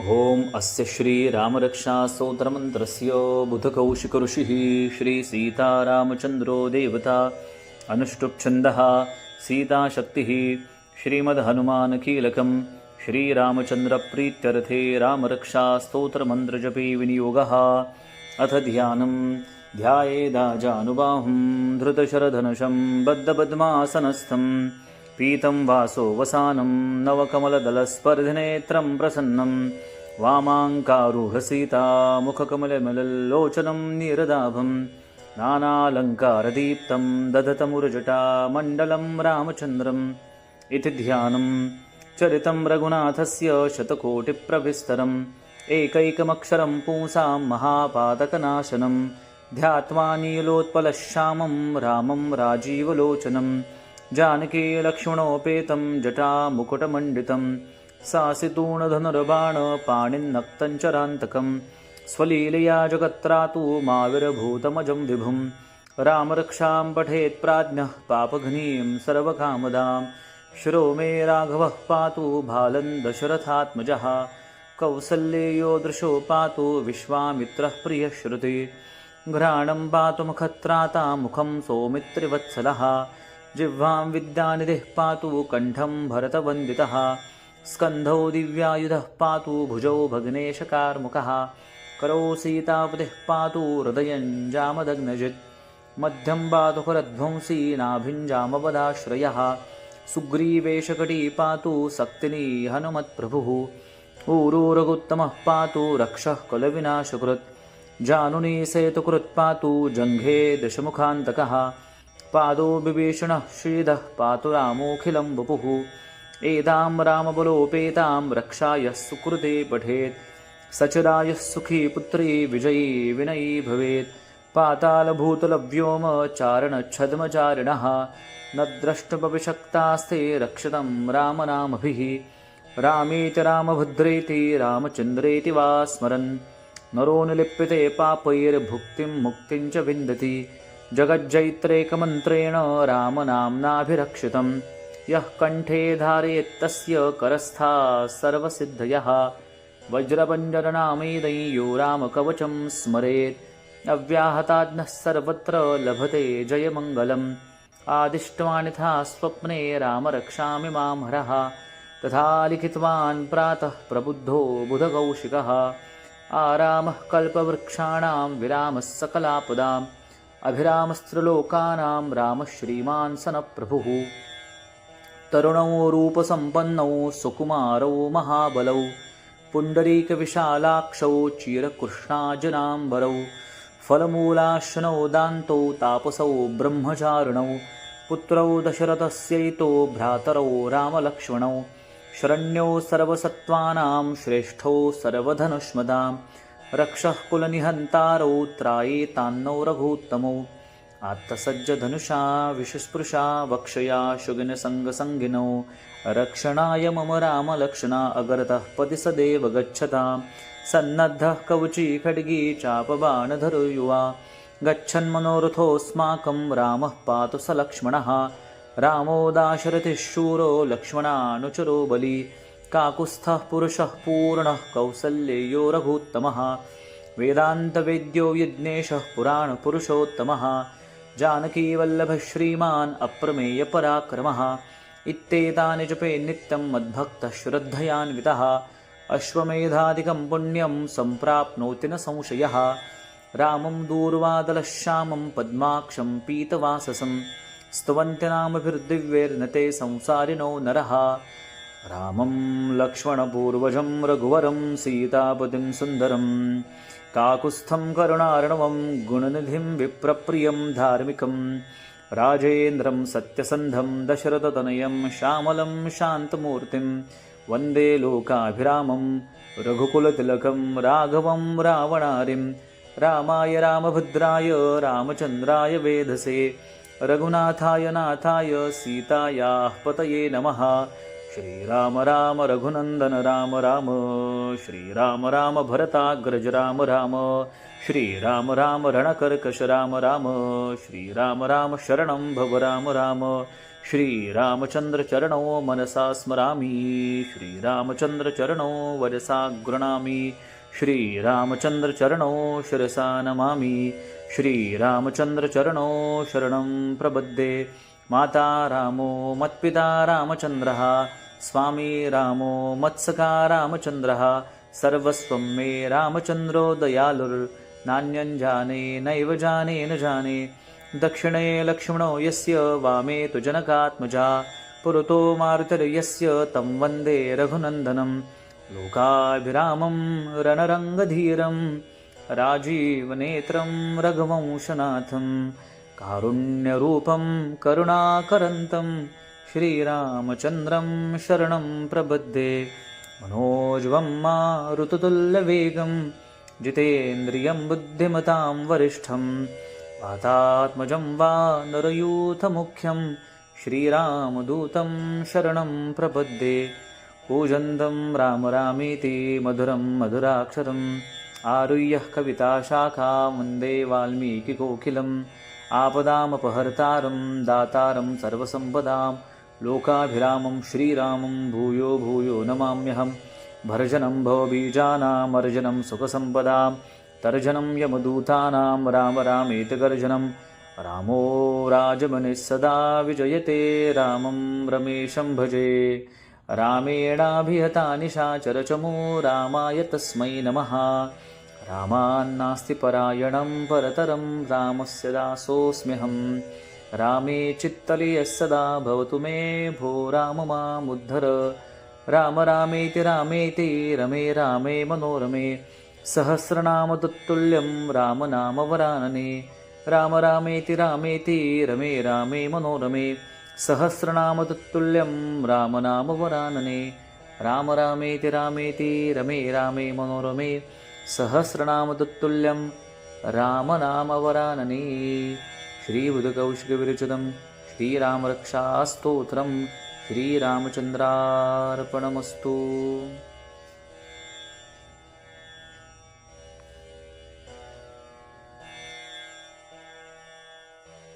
ॐ अस्य श्रीरामरक्षास्तोत्रमन्त्रस्य बुधकौशिकऋषिः श्रीसीतारामचन्द्रो देवता अनुष्टुप्छन्दः सीताशक्तिः श्रीमद्हनुमानकीलकं श्रीरामचन्द्रप्रीत्यर्थे रामरक्षास्तोत्रमन्त्रजपे विनियोगः। अथ ध्यानं ध्यायेदाजानुबाहुं धृतशरधनुषं बद्धपद्मासनस्थं पीतं वासो वसानं नवकमलदलस्पर्धिनेत्रं प्रसन्नं वामाङ्कारूढसीता मुखकमलमलल्लोचनं नीरदाभं नानालङ्कारदीप्तं दधतमुरजटामण्डलं रामचन्द्रम् इति ध्यानं चरितं रघुनाथस्य शतकोटिप्रविस्तरम् एकैकमक्षरं पुंसां महापातकनाशनं ध्यात्वा नीलोत्पलश्यामं रामं राजीवलोचनं जानकी लक्ष्मणोपेतं जटामुकुटमण्डितं सासितूणधनुर्बाणपाणिन्नक्तञ्चरान्तकं स्वलीलया जगत्रातु माविरभूतमजं विभुं रामरक्षां पठेत् प्राज्ञः पापघ्नीं सर्वकामदां शिरो मे राघवः पातु भालं दशरथात्मजः कौसल्येयो दृशो पातु विश्वामित्रः प्रियश्रुति। घ्राणं पातु मुखत्राता मुखं सौमित्रिवत्सलः। जिह्वां विद्यानिधिः पातु कण्ठं भरतवन्दितः। स्कन्धौ दिव्यायुधः पातु भुजौ भग्नेशकार्मुकः। करौ सीतापतिः पातु हृदयं जामदग्नजित् मध्यं पातु करध्वंसी नाभिञ्जामपदाश्रयः सुग्रीवेशकटी पातु सक्तिनी हनुमत्प्रभुः। ऊरूरगुत्तमः पातु रक्षः कुलविनाशकृत्। जानुनी सेतुकृत् पातु जङ्घे दशमुखान्तकः। पादो विभीषणः श्रीधः पातु रामोऽखिलं वपुः। एतां रामबलोपेतां रक्षाय सुकृते पठेत्। सचरायः सुखी पुत्री विजयी विनयी भवेत्। पातालभूतलव्योमचारणच्छद्मचारिणः न द्रष्टुमपि रक्षतं रामनामभिः। रामेति रामभद्रेति रामचन्द्रेति वा स्मरन्। नरो निलिप्यते पापैर्भुक्तिं मुक्तिं च विन्दति। जगज्जैत्रेकमन्त्रेण रामनाम्नाभिरक्षितं यः कण्ठे धारयेत्तस्य करस्था सर्वसिद्धयः। वज्रपञ्जरनामेदय्यो रामकवचं स्मरेत्। अव्याहताज्ञः सर्वत्र लभते जयमङ्गलम्। आदिष्टवानिथा स्वप्ने रामरक्षामि मां हरः। तथा लिखितवान् प्रातः प्रबुद्धो बुधकौशिकः आरामः कल्पवृक्षाणां विरामः सकलापदाम्। अभिरामस्त्रिलोकानां रामः श्रीमान् सनप्रभुः तरुणौ रूपसम्पन्नौ सुकुमारौ महाबलौ पुण्डरीकविशालाक्षौ चिरकृष्णाजनाम्बरौ फलमूलाश्नौ दान्तौ तापसौ ब्रह्मचारिणौ पुत्रौ दशरथस्यैतो भ्रातरौ रामलक्ष्मणौ शरण्यौ सर्वसत्त्वानां श्रेष्ठौ सर्वधनुष्मदां रक्षः कुलनिहन्तारौ त्रायेतान्नौ रघूत्तमौ आत्तसज्जधनुषा विषस्पृशा वक्षया शुगिनसङ्गसङ्गिनौ रक्षणाय मम रामलक्ष्मणा अगरतः पति सदेव गच्छता। सन्नद्धः कवची खड्गी चापबाणधरु युवा। गच्छन्मनोरथोऽस्माकं रामः पातु स लक्ष्मणः। रामो दाशरथिः शूरो लक्ष्मणानुचरो बली। काकुस्थः पुरुषः पूर्णः कौसल्येयो रघुत्तमः वेदान्तवेद्यो यज्ञेशः पुराणपुरुषोत्तमः। जानकीवल्लभः श्रीमान् अप्रमेयपराक्रमः। इत्येतानि जपे नित्यं मद्भक्तः श्रद्धयान्वितः अश्वमेधादिकं पुण्यं सम्प्राप्नोति न संशयः। रामं दूर्वादलश्यामं पद्माक्षं पीतवाससं। स्तुवन्त्यनामभिर्दिव्यैर्न ते संसारिणो नरः। रामं लक्ष्मणपूर्वजं रघुवरं सीतापतिं सुन्दरं काकुत्स्थं करुणार्णवं गुणनिधिं विप्रप्रियं धार्मिकं राजेन्द्रं सत्यसन्धं दशरथतनयं श्यामलं शान्तमूर्तिं वन्दे लोकाभिरामं रघुकुलतिलकं राघवं रावणारिं रामाय रामभद्राय रामचन्द्राय वेधसे रघुनाथाय नाथाय सीतायाः पतये नमः श्रीराम राम रघुनंदन राम राम श्रीराम राम भरताग्रज राम राम श्रीराम राम रणकर्कश राम राम श्रीराम राम शरणं भव राम राम श्रीरामचन्द्रचरणौ मनसा स्मरामि श्रीरामचन्द्रचरणौ वरसा गृह्णामि श्रीरामचन्द्रचरणौ शिरसा नमामि श्रीरामचन्द्रचरणौ शरणं प्रबद्धे माता रामो मत्पिता रामचन्द्रः स्वामी रामो मत्सखा रामचन्द्रः सर्वस्वं मे रामचन्द्रो दयालुर्नान्यं जाने नैव जाने न जाने दक्षिणे लक्ष्मणो यस्य वामे तु जनकात्मजा पुरतो मारुतिर्यस्य तं वन्दे रघुनन्दनं लोकाभिरामं रणरङ्गधीरं राजीवनेत्रं रघुवंशनाथं कारुण्यरूपं करुणाकरन्तं श्रीरामचन्द्रं शरणं प्रबद्धे मनोज्वं मारुतुल्यवेगं जितेन्द्रियं बुद्धिमतां वरिष्ठं वातात्मजं वा नरयूथमुख्यं श्रीरामदूतं शरणं प्रपद्ये पूजन्तं राम रामेति मधुरं मधुराक्षरम् आरुह्यः कविताशाखा वन्दे वाल्मीकिकोकिलम् आपदामपहर्तारं दातारं सर्वसम्पदां लोकाभिरामं श्रीरामं, भूयो भूयो नमाम्यहं भर्जनं भवबीजानामर्जनं सुखसम्पदां तर्जनं यमदूतानां राम रामेति गर्जनं रामो राजमनिः सदा विजयते, रामं रमेशं भजे। रामेणाभिहता निशाचरचमो रामाय तस्मै नमः। रामान्नास्ति परायणं परतरं रामस्य दासोऽस्म्यहं। रामे चित्तले यः सदा भवतु मे भो राम मामुद्धर। राम रामेति रामेति रमे रामे मनोरमे। सहस्रनाम तत्तुल्यं रामनामवरानने राम रामेति रामेति रमे रामे मनोरमे। सहस्रनाम तत्तुल्यं रामनामवरानने राम रामेति रामेति रमे रामे मनोरमे सहस्रनामदत्तुल्यं रामनामवरानने श्रीबुधकौशिकविरचितं श्रीरामरक्षास्तोत्रं श्रीरामचन्द्रार्पणमस्तु।